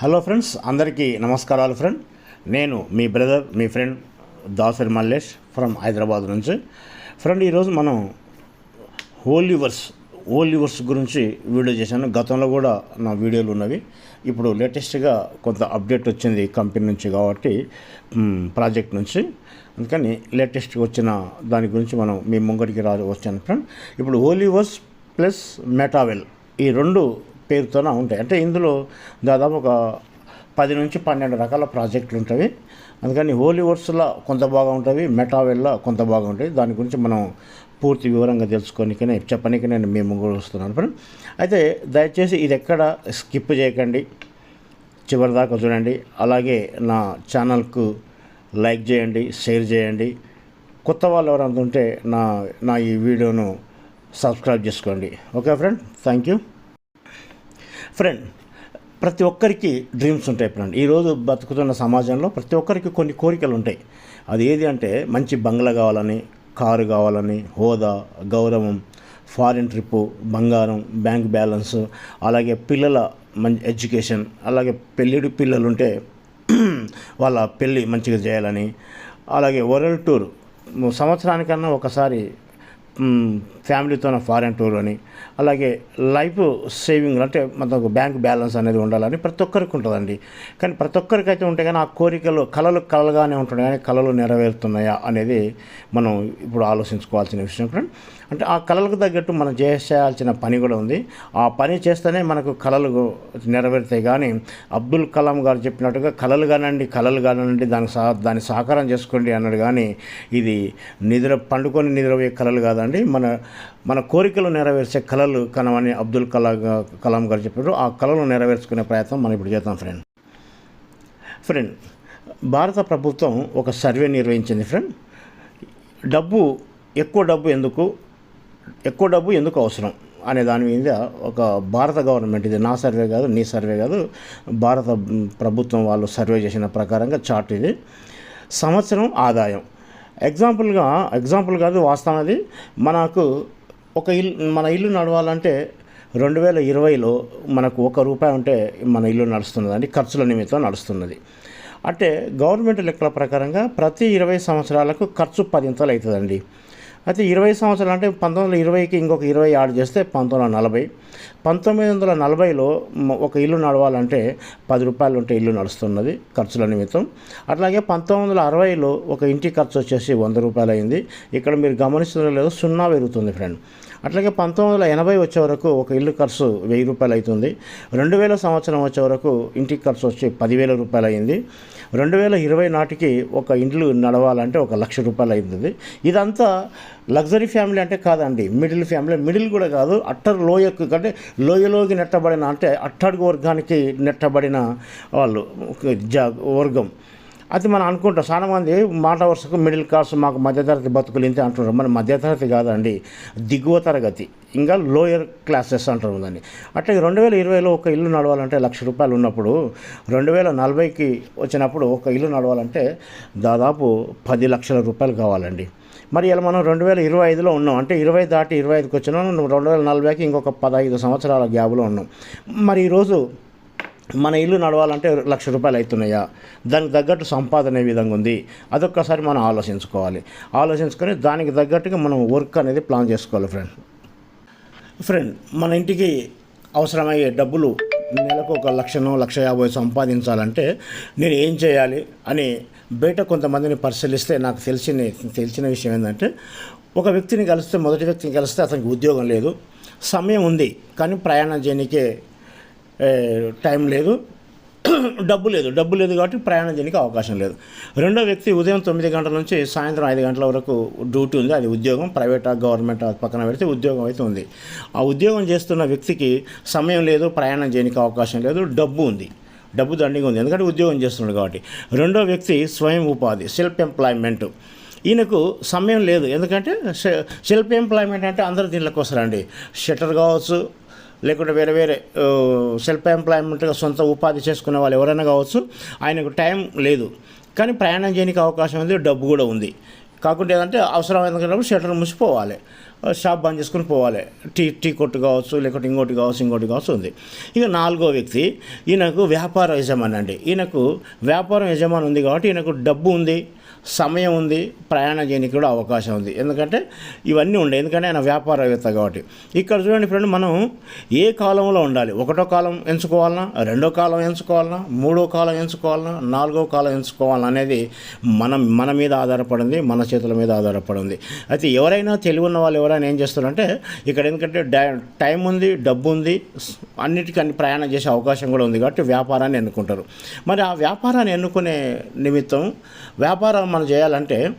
Hello friends అందరికీ నమస్కారాలు friend. నేను మీ బ్రదర్ మీ ఫ్రెండ్ దాసరి మల్లేష్ ఫ్రమ్ హైదరాబాద్ నుంచి. ఫ్రెండ్ ఈరోజు మనం హోలీవర్స్ హోలీవర్స్ గురించి వీడియో చేశాను. గతంలో కూడా నా వీడియోలు ఉన్నవి. ఇప్పుడు లేటెస్ట్గా కొంత అప్డేట్ వచ్చింది కంపెనీ నుంచి కాబట్టి ప్రాజెక్ట్ నుంచి. అందుకని లేటెస్ట్గా వచ్చిన దాని గురించి మనం మీ ముంగడికి రా వచ్చాను ఫ్రెండ్. ఇప్పుడు హోలీవర్స్ ప్లస్ మెటావెల్ ఈ రెండు పేరుతోనే ఉంటాయి. అంటే ఇందులో దాదాపు ఒక పది నుంచి పన్నెండు రకాల ప్రాజెక్టులు ఉంటాయి. అందుకని హోలీ హోలీవర్స్లో కొంత బాగా ఉంటుంది మెటావెల్లో కొంత భాగం ఉంటుంది దాని గురించి మనం పూర్తి వివరంగా తెలుసుకోనికనే చెప్పనీకి నేను మేము కూడా వస్తున్నాను ఫ్రెండ్ అయితే దయచేసి ఇది ఎక్కడ స్కిప్ చేయకండి. చివరి దాకా చూడండి. అలాగే నా ఛానల్కు లైక్ చేయండి షేర్ చేయండి. కొత్త వాళ్ళు ఎవరైనా ఉంటే నా నా ఈ వీడియోను సబ్స్క్రైబ్ చేసుకోండి. Okay friend thank you. Friend ప్రతి ఒక్కరికి డ్రీమ్స్ ఉంటాయి ఫ్రెండ్ ఈరోజు బతుకుతున్న సమాజంలో ప్రతి ఒక్కరికి కొన్ని కోరికలు ఉంటాయి. అది ఏది అంటే మంచి బంగ్లా కావాలని కారు కావాలని హోదా గౌరవం ఫారిన్ ట్రిప్పు బంగారం బ్యాంక్ బ్యాలెన్స్ అలాగే పిల్లల మంచి ఎడ్యుకేషన్ అలాగే పెళ్ళిడి పిల్లలు ఉంటే వాళ్ళ పెళ్ళి మంచిగా చేయాలని అలాగే వరల్డ్ టూర్ సంవత్సరానికన్నా ఒకసారి ఫ్యామిలీతో ఫారెన్ టూర్ అని అలాగే లైఫ్ సేవింగ్ అంటే మనకు బ్యాంక్ బ్యాలెన్స్ అనేది ఉండాలని ప్రతి ఒక్కరికి ఉంటుందండి. కానీ ప్రతి ఒక్కరికి అయితే ఉంటాయి కానీ ఆ కోరికలు కళలు కలలుగానే ఉంటున్నాయి? కానీ కళలు నెరవేరుతున్నాయా? అనేది మనం ఇప్పుడు ఆలోచించుకోవాల్సిన విషయం. ఫ్రెండ్ అంటే ఆ కళలకు తగ్గట్టు మనం చేయాల్సిన పని కూడా ఉంది. ఆ పని చేస్తేనే మనకు కళలు నెరవేరుతాయి. కానీ అబ్దుల్ కలాం గారు చెప్పినట్టుగా కళలు కానండి కళలు కానండి దానికి సా దాన్ని సాకారం చేసుకోండి అన్నాడు. కానీ ఇది నిద్ర పండుకొని నిద్రపోయే కళలు కాదండి. మన మన కోరికలు నెరవేర్చే కళలు కనమని అబ్దుల్ కలా కలాం గారు చెప్పారు. ఆ కళలు నెరవేర్చుకునే ప్రయత్నం మనం ఇప్పుడు చేద్దాం ఫ్రెండ్. ఫ్రెండ్ భారత ప్రభుత్వం ఒక సర్వే నిర్వహించింది ఫ్రెండ్. డబ్బు ఎక్కువ డబ్బు ఎందుకు? ఎక్కువ డబ్బు ఎందుకు అవసరం అనే దాని మీద ఒక భారత గవర్నమెంట్ ఇది నా సర్వే కాదు నీ సర్వే కాదు భారత ప్రభుత్వం వాళ్ళు సర్వే చేసిన ప్రకారంగా చార్ట్ ఇది. సంవత్సరం ఆదాయం. ఎగ్జాంపుల్గా ఎగ్జాంపుల్ కాదు వాస్తవం అది. మనకు ఒక ఇల్లు మన ఇల్లు నడవాలంటే రెండు వేల ఇరవైలో మనకు ఒక రూపాయి ఉంటే మన ఇల్లు నడుస్తున్నదండి ఖర్చుల నిమిత్తం నడుస్తున్నది. అంటే గవర్నమెంట్ లెక్కల ప్రకారంగా ప్రతి ఇరవై సంవత్సరాలకు ఖర్చు పదింతలు అవుతుందండి. అయితే ఇరవై సంవత్సరాలు అంటే పంతొమ్మిది వందల ఇరవైకి ఇంకొక ఇరవై యాడ్ చేస్తే పంతొమ్మిది వందల నలభై. పంతొమ్మిది వందల నలభైలో ఒక ఇల్లు నడవాలంటే పది రూపాయలు ఉంటే ఇల్లు నడుస్తున్నది ఖర్చుల నిమిత్తం. అట్లాగే పంతొమ్మిది వందల అరవైలో ఒక ఇంటి ఖర్చు వచ్చేసి వంద రూపాయలు అయింది ఇక్కడ మీరు గమనిస్తున్న లేదో సున్నా పెరుగుతుంది ఫ్రెండ్. అట్లాగే పంతొమ్మిది వందల ఎనభై వచ్చే వరకు ఒక ఇల్లు ఖర్చు వెయ్యి రూపాయలు అవుతుంది రెండు వేల సంవత్సరం వచ్చే వరకు ఇంటికి ఖర్చు వచ్చి పదివేల రూపాయలు అయింది రెండు వేల ఇరవై నాటికి ఒక ఇండ్లు నడవాలంటే ఒక లక్ష రూపాయలు అయింది ఇదంతా లగ్జరీ ఫ్యామిలీ అంటే కాదండి మిడిల్ ఫ్యామిలీ మిడిల్ కూడా కాదు అట్టర్ లోయకు అంటే లోయలోకి నెట్టబడిన అంటే అట్టడుగు వర్గానికి నెట్టబడిన వాళ్ళు జా వర్గం. అది మనం అనుకుంటాం చాలా మంది మాట వరుసకు మిడిల్ క్లాస్ మాకు మధ్యతరగతి బతుకులు ఇంతే అంటున్నారు. మన మధ్యతరగతి కాదండి దిగువ తరగతి ఇంకా లోయర్ క్లాసెస్ అంటారు దాన్ని. అట్లా రెండు వేల ఇరవైలో ఒక ఇల్లు నడవాలంటే లక్ష రూపాయలు ఉన్నప్పుడు రెండు వేల నలభైకి వచ్చినప్పుడు ఒక ఇల్లు నడవాలంటే దాదాపు పది లక్షల రూపాయలు కావాలండి. మరి ఇలా మనం రెండు వేల ఇరవై ఐదులో ఉన్నాం. అంటే ఇరవై దాటి ఇరవై ఐదుకి వచ్చినాం రెండు వేల నలభైకి ఇంకొక పదహైదు సంవత్సరాల గ్యాప్లో ఉన్నాం. మరి ఈరోజు మన ఇల్లు నడవాలంటే లక్ష రూపాయలు అవుతున్నాయా? దానికి తగ్గట్టు సంపాదన ఏ విధంగా ఉంది? అదొక్కసారి మనం ఆలోచించుకోవాలి. ఆలోచించుకొని దానికి తగ్గట్టుగా మనం వర్క్ అనేది ప్లాన్ చేసుకోవాలి ఫ్రెండ్. ఫ్రెండ్ మన ఇంటికి అవసరమయ్యే డబ్బులు నెలకు ఒక లక్షను లక్ష యాభై సంపాదించాలంటే నేను ఏం చేయాలి అని బయట కొంతమందిని పరిశీలిస్తే నాకు తెలిసిన తెలిసిన విషయం ఏంటంటే ఒక వ్యక్తిని కలిస్తే మొదటి వ్యక్తిని కలిస్తే అతనికి ఉద్యోగం లేదు సమయం ఉంది కానీ ప్రయాణం చేయడానికే టైం లేదు డబ్బు లేదు. డబ్బు లేదు కాబట్టి ప్రయాణం చేయడానికి అవకాశం లేదు. రెండో వ్యక్తి ఉదయం తొమ్మిది గంటల నుంచి సాయంత్రం ఐదు గంటల వరకు డ్యూటీ ఉంది. అది ఉద్యోగం. ప్రైవేట్ గవర్నమెంట్ పక్కన పెడితే ఉద్యోగం అయితే ఉంది. ఆ ఉద్యోగం చేస్తున్న వ్యక్తికి సమయం లేదు ప్రయాణం చేయడానికి అవకాశం లేదు డబ్బు ఉంది. డబ్బు దండిగా ఉంది. ఎందుకంటే ఉద్యోగం చేస్తున్నాడు కాబట్టి. రెండో వ్యక్తి స్వయం ఉపాధి సెల్ఫ్ ఎంప్లాయ్మెంట్ ఈయనకు సమయం లేదు. ఎందుకంటే సెల్ఫ్ ఎంప్లాయ్మెంట్ అంటే అందరూ దీనిలోకి వస్తారండి. షట్టర్ కావచ్చు లేకుంటే వేరే వేరే సెల్ఫ్ ఎంప్లాయ్మెంట్గా సొంత ఉపాధి చేసుకునే వాళ్ళు ఎవరైనా కావచ్చు ఆయనకు టైం లేదు. కానీ ప్రయాణం చేయడానికి అవకాశం ఉంది డబ్బు కూడా ఉంది. కాకుంటే ఏంటంటే అవసరం షట్టర్ మూసిపోవాలి. షాప్ బంద్ చేసుకుని పోవాలి. టీ టీ కొట్టు కావచ్చు లేకపోతే ఇంకోటి కావచ్చు ఇంకోటి కావచ్చు ఉంది. ఇక నాలుగో వ్యక్తి ఈయనకు వ్యాపార యజమాని అండి. ఈయనకు వ్యాపారం యజమాని ఉంది కాబట్టి ఈయనకు డబ్బు ఉంది. సమయం ఉంది ప్రయాణం చేయడానికి కూడా అవకాశం ఉంది. ఎందుకంటే ఇవన్నీ ఉండే ఎందుకంటే ఆయన వ్యాపారవేత్త కాబట్టి. ఇక్కడ చూడండి ఫ్రెండ్ మనం ఏ కాలంలో ఉండాలి? ఒకటో కాలం ఎంచుకోవాలన్నా రెండో కాలం ఎంచుకోవాలన్నా మూడో కాలం ఎంచుకోవాలన్నా నాలుగో కాలం ఎంచుకోవాలన్నా అనేది మనం మన మీద ఆధారపడింది మన చేతుల మీద ఆధారపడింది. అయితే ఎవరైనా తెలివి ఉన్న వాళ్ళు ఎవరైనా ఏం చేస్తారంటే ఇక్కడ ఎందుకంటే డై- టైం ఉంది డబ్బు ఉంది అన్నిటికీ ప్రయాణం చేసే అవకాశం కూడా ఉంది కాబట్టి వ్యాపారాన్ని ఎన్నుకుంటారు. మరి ఆ వ్యాపారాన్ని ఎన్నుకునే నిమిత్తం వ్యాపారం మనం చేయాలంటే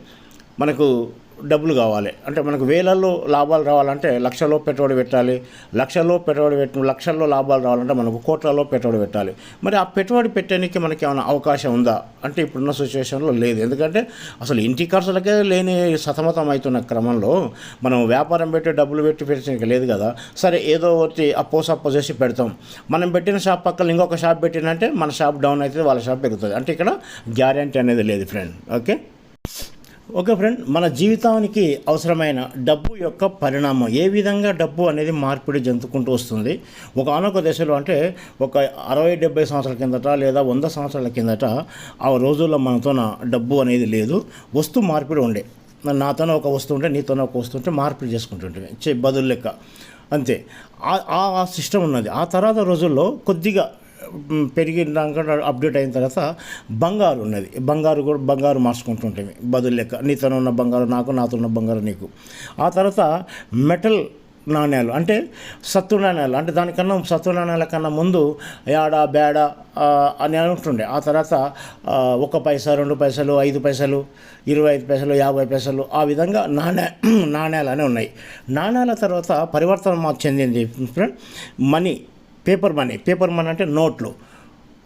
మనకు డబ్బులు కావాలి. అంటే మనకు వేలల్లో లాభాలు రావాలంటే లక్షల్లో పెట్టుబడి పెట్టాలి. లక్షల్లో పెట్టుబడి పెట్టిన లక్షల్లో లాభాలు రావాలంటే మనకు కోట్లలో పెట్టుబడి పెట్టాలి. మరి ఆ పెట్టుబడి పెట్టడానికి మనకి ఏమైనా అవకాశం ఉందా? అంటే ఇప్పుడున్న సిచ్యువేషన్లో లేదు. ఎందుకంటే అసలు ఇంటి ఖర్చులకే లేని సతమతం అవుతున్న క్రమంలో మనం వ్యాపారం పెట్టి డబ్బులు పెట్టి పెట్టడానికి లేదు కదా. సరే ఏదో ఒకటి అప్పో సప్పో చేసి పెడతాం. మనం పెట్టిన షాప్ పక్కన ఇంకొక షాప్ పెట్టినంటే మన షాప్ డౌన్ అవుతుంది వాళ్ళ షాప్ పెరుగుతుంది. అంటే ఇక్కడ గ్యారంటీ అనేది లేదు ఫ్రెండ్ ఓకే ఓకే ఫ్రెండ్ మన జీవితానికి అవసరమైన డబ్బు యొక్క పరిణామం. ఏ విధంగా డబ్బు అనేది మార్పిడి జంతుకుంటూ వస్తుంది? ఒక ఆనొక దశలో అంటే ఒక అరవై డెబ్బై సంవత్సరాల కిందట లేదా వంద సంవత్సరాల కిందట ఆ రోజుల్లో మనతోన డబ్బు అనేది లేదు. వస్తు మార్పిడి ఉండే. నాతోనే ఒక వస్తువు ఉంటే నీతోనే ఒక వస్తువు ఉంటే మార్పిడి చేసుకుంటుంటే బదులు లెక్క. అంతే. ఆ- ఆ సిస్టమ్ ఉన్నది. ఆ తర్వాత రోజుల్లో కొద్దిగా పెరిగినాక అప్డేట్ అయిన తర్వాత బంగారు ఉన్నది. బంగారు కూడా బంగారు మార్చుకుంటుంటుంది బదులు లెక్క నీతో ఉన్న బంగారు నాకు నాతో ఉన్న బంగారు నీకు. ఆ తర్వాత మెటల్ నాణ్యాలు అంటే సత్తు నాణ్యాలు అంటే దానికన్నా సత్తు నాణ్యాల కన్నా ముందు యాడ బేడ అని ఉంటుండే. ఆ తర్వాత ఒక పైసా రెండు పైసలు ఐదు పైసలు ఇరవై ఐదు పైసలు యాభై పైసలు ఆ విధంగా నాణ్య నాణ్యాలు అనేవి ఉన్నాయి. నాణ్యాల తర్వాత పరివర్తన మా- చెందింది. Friend money. Paper money. Paper money అంటే నోట్లు.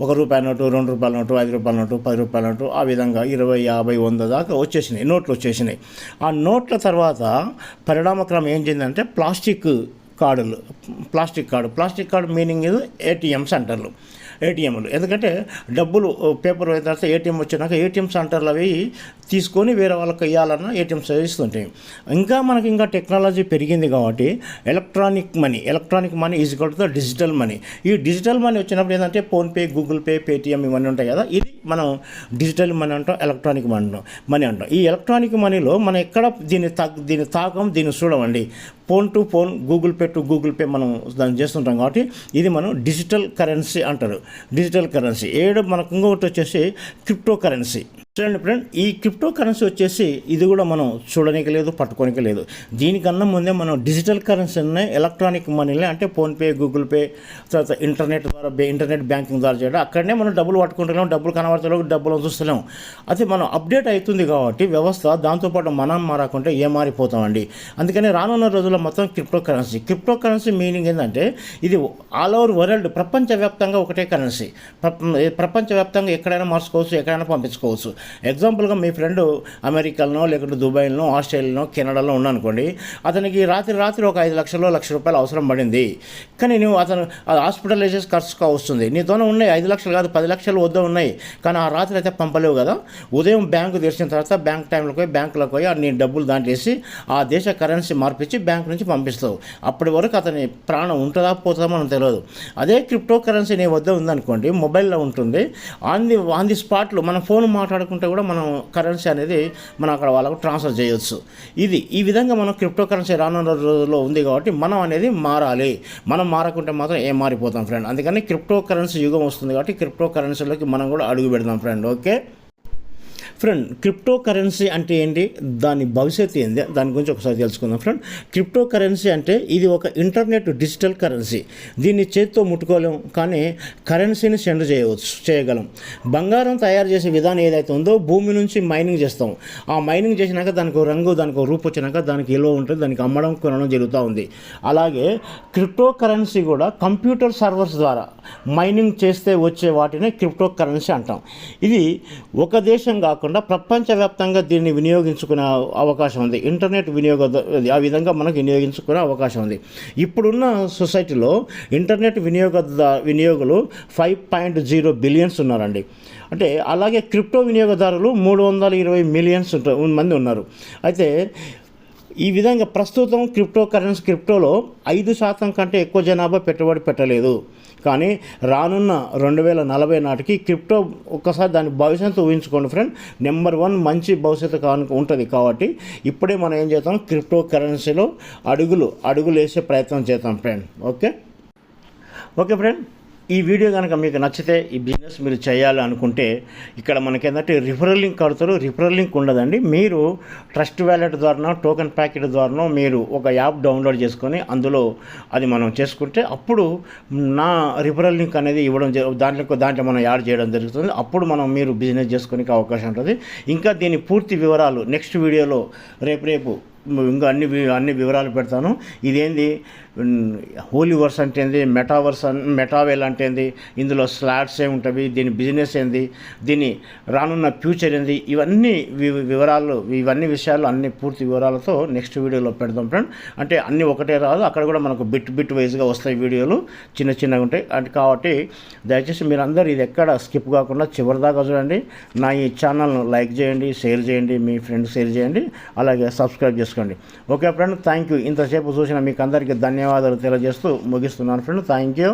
ఒక రూపాయి నోటు రెండు రూపాయల నోటు ఐదు రూపాయల నోటు పది రూపాయల నోటు ఆ విధంగా ఇరవై యాభై వంద దాకా వచ్చేసినాయి. నోట్లు వచ్చేసినాయి. ఆ నోట్ల తర్వాత పరిణామక్రమం ఏం చెందంటే ప్లాస్టిక్ కార్డులు. Plastic card. Plastic card meaning ఇది ఏటీఎం సెంటర్లు. ఏటీఎంలు ఎందుకంటే డబ్బులు పేపర్ అయిన తర్వాత ఏటీఎం వచ్చినాక ఏటీఎం సెంటర్లు అవి తీసుకొని వేరే వాళ్ళకి ఇవ్వాలన్న ఏటీఎం ఇస్తుంటాయి ఇంకా మనకి ఇంకా టెక్నాలజీ పెరిగింది కాబట్టి electronic money electronic money is equal to digital money. ఈ డిజిటల్ మనీ వచ్చినప్పుడు ఏంటంటే ఫోన్పే గూగుల్ పే పేటిఎం ఇవన్నీ ఉంటాయి కదా. ఇది మనం డిజిటల్ మనీ అంటాం ఎలక్ట్రానిక్ మనీ అంటాం మనీ అంటాం. ఈ ఎలక్ట్రానిక్ మనీలో మనం ఎక్కడ దీన్ని తా దీన్ని తాకం దీన్ని చూడమండి. Phone to phone Google Pay to Google Pay మనం దాన్ని చేస్తుంటాం కాబట్టి ఇది మనం డిజిటల్ కరెన్సీ అంటారు. డిజిటల్ కరెన్సీ ఏడు మనకు ఇంకొకటి వచ్చేసి క్రిప్టో కరెన్సీ చూడండి ఫ్రెండ్ ఈ క్రిప్టో కరెన్సీ వచ్చేసి ఇది కూడా మనం చూడడానికి లేదు పట్టుకోనికి లేదు దీనికన్నా ముందే మనం డిజిటల్ కరెన్సీని ఎలక్ట్రానిక్ మనీని అంటే ఫోన్పే గూగుల్ పే తర్వాత ఇంటర్నెట్ ద్వారా ఇంటర్నెట్ బ్యాంకింగ్ ద్వారా చేయడం అక్కడనే మనం డబ్బులు పట్టుకుంటున్నాం డబ్బులు కనబడతలేవు డబ్బులు చూస్తున్నాం అది మనం అప్డేట్ అవుతుంది కాబట్టి వ్యవస్థ దాంతోపాటు మనం మారకుంటే ఏ మారిపోతామండి అందుకని రానున్న రోజుల్లో మొత్తం crypto currency crypto currency meaning ఏంటంటే ఇది ఆల్ ఓవర్ వరల్డ్ ప్రపంచవ్యాప్తంగా ఒకటే కరెన్సీ. ప్రపంచవ్యాప్తంగా ఎక్కడైనా మార్చుకోవచ్చు ఎక్కడైనా పంపించుకోవచ్చు. ఎగ్జాంపుల్గా మీ ఫ్రెండ్ అమెరికాలో లేకుంటే దుబాయ్లో ఆస్ట్రేలియాలో కెనడాలో ఉన్నానుకోండి. అతనికి రాత్రి రాత్రి ఒక ఐదు లక్షలు లక్ష రూపాయలు అవసరం పడింది. కానీ నువ్వు అతను అది హాస్పిటలైజేషన్ ఖర్చుగా వస్తుంది. నీతోనే ఉన్నాయి. ఐదు లక్షలు కాదు పది లక్షలు వద్ద ఉన్నాయి. కానీ ఆ రాత్రి అయితే పంపలేవు కదా. ఉదయం బ్యాంకు తెరిచిన తర్వాత బ్యాంక్ టైంలోకి పోయి బ్యాంకులోకి పోయి నీ డబ్బులు దాంట్లేసి ఆ దేశ కరెన్సీ మార్పించి బ్యాంక్ నుంచి పంపిస్తావు. అప్పటి వరకు అతని ప్రాణం ఉంటుందా పోతుందా మనం తెలియదు. అదే క్రిప్టో కరెన్సీ నీ వద్ద ఉందనుకోండి మొబైల్లో ఉంటుంది. ఆన్ ది ఆన్ ది స్పాట్లో మనం ఫోన్ మాట్లాడుకుంటే కూడా మనం కరెన్సీ అనేది మనం అక్కడ వాళ్ళకు ట్రాన్స్ఫర్ చేయొచ్చు. ఇది ఈ విధంగా మనం క్రిప్టో కరెన్సీ రానున్న రోజుల్లో ఉంది కాబట్టి మనం అనేది మారాలి. మనం మారకుంటే మాత్రం ఏం మారిపోతాం ఫ్రెండ్ అందుకని క్రిప్టో కరెన్సీ యుగం వస్తుంది కాబట్టి క్రిప్టో కరెన్సీలోకి మనం కూడా అడుగు పెడదాం friend okay friend crypto currency అంటే ఏంటి? దాని భవిష్యత్తు ఏంది? దాని గురించి ఒకసారి తెలుసుకుందాం ఫ్రెండ్. క్రిప్టో కరెన్సీ అంటే ఇది ఒక ఇంటర్నెట్ డిజిటల్ కరెన్సీ. దీన్ని చేతితో ముట్టుకోలేం కానీ కరెన్సీని సెండ్ చేయవచ్చు చేయగలం. బంగారం తయారు చేసే విధానం ఏదైతే ఉందో భూమి నుంచి మైనింగ్ చేస్తాం. ఆ మైనింగ్ చేసినాక దానికి రంగు దానికి రూపు వచ్చినాక దానికి ఎలో ఉంటుంది దానికి అమ్మడం కొనడం జరుగుతూ ఉంది. అలాగే క్రిప్టో కరెన్సీ కూడా కంప్యూటర్ సర్వర్స్ ద్వారా మైనింగ్ చేస్తే వచ్చే వాటిని క్రిప్టో కరెన్సీ అంటాం. ఇది ఒక దేశం కాకుండా ప్రపంచవ్యాప్తంగా దీన్ని వినియోగించుకునే అవకాశం ఉంది. ఇంటర్నెట్ వినియోగ ఆ విధంగా మనకు వినియోగించుకునే అవకాశం ఉంది. ఇప్పుడున్న సొసైటీలో ఇంటర్నెట్ వినియోగ వినియోగులు ఫైవ్ పాయింట్ జీరో బిలియన్స్ ఉన్నారండి. అంటే అలాగే క్రిప్టో వినియోగదారులు మూడు వందల ఇరవై మిలియన్స్ ఉంట- మంది ఉన్నారు. అయితే ఈ విధంగా ప్రస్తుతం క్రిప్టో కరెన్సీ క్రిప్టోలో ఐదు శాతం కంటే ఎక్కువ జనాభా పెట్టుబడి పెట్టలేదు. కానీ రానున్న రెండు వేల నలభై నాటికి క్రిప్టో ఒక్కసారి దాని భవిష్యత్తు ఊహించుకోండి ఫ్రెండ్. నెంబర్ వన్ మంచి భవిష్యత్తు కా ఉంటుంది కాబట్టి ఇప్పుడే మనం ఏం చేద్దాం? క్రిప్టో కరెన్సీలో అడుగులు అడుగులు వేసే ప్రయత్నం చేద్దాం ఫ్రెండ్. ఓకే? Okay friend. ఈ వీడియో కనుక మీకు నచ్చితే ఈ బిజినెస్ మీరు చేయాలనుకుంటే ఇక్కడ మనకి ఏంటంటే రిఫరల్ లింక్ కడతారు. రిఫరల్ లింక్ ఉండదండి. మీరు ట్రస్ట్ వ్యాలెట్ ద్వారా టోకెన్ ప్యాకెట్ ద్వారా మీరు ఒక యాప్ డౌన్లోడ్ చేసుకొని అందులో అది మనం చేసుకుంటే అప్పుడు నా రిఫరల్ లింక్ అనేది ఇవ్వడం దాంట్లో దాంట్లో మనం యాడ్ చేయడం జరుగుతుంది. అప్పుడు మనం మీరు బిజినెస్ చేసుకునే అవకాశం ఉంటుంది. ఇంకా దీని పూర్తి వివరాలు నెక్స్ట్ వీడియోలో రేపు రేపు ఇంకా అన్ని అన్ని వివరాలు పెడతాను. ఇదేంది? హోలీ వర్స్ అంటే ఏంది? మెటావర్స్ మెటావేల్ అంటే ఏంది? ఇందులో స్లాట్స్ ఏమి ఉంటుంది దీని బిజినెస్ ఏంది? దీని రానున్న ఫ్యూచర్ ఏంది? ఇవన్నీ వి- వివరాలు ఇవన్నీ విషయాలు అన్ని పూర్తి వివరాలతో నెక్స్ట్ వీడియోలో పెడదాం ఫ్రెండ్. అంటే అన్నీ ఒకటే రాదు. అక్కడ కూడా మనకు బిట్ బిట్ వైజ్గా వస్తాయి వీడియోలు. చిన్న చిన్నగా ఉంటాయి. అంటే కాబట్టి దయచేసి మీరందరూ ఇది ఎక్కడ స్కిప్ కాకుండా చివరిదాకా చూడండి. నా ఈ ఛానల్ను లైక్ చేయండి షేర్ చేయండి మీ ఫ్రెండ్స్ షేర్ చేయండి. అలాగే సబ్స్క్రైబ్ చేసుకోండి. ఓకే ఫ్రెండ్ థ్యాంక్ యూ ఇంతసేపు చూసిన మీకు అందరికీ ధన్యవాదాలు తెలియజేస్తూ ముగిస్తున్నాను. Friend thank you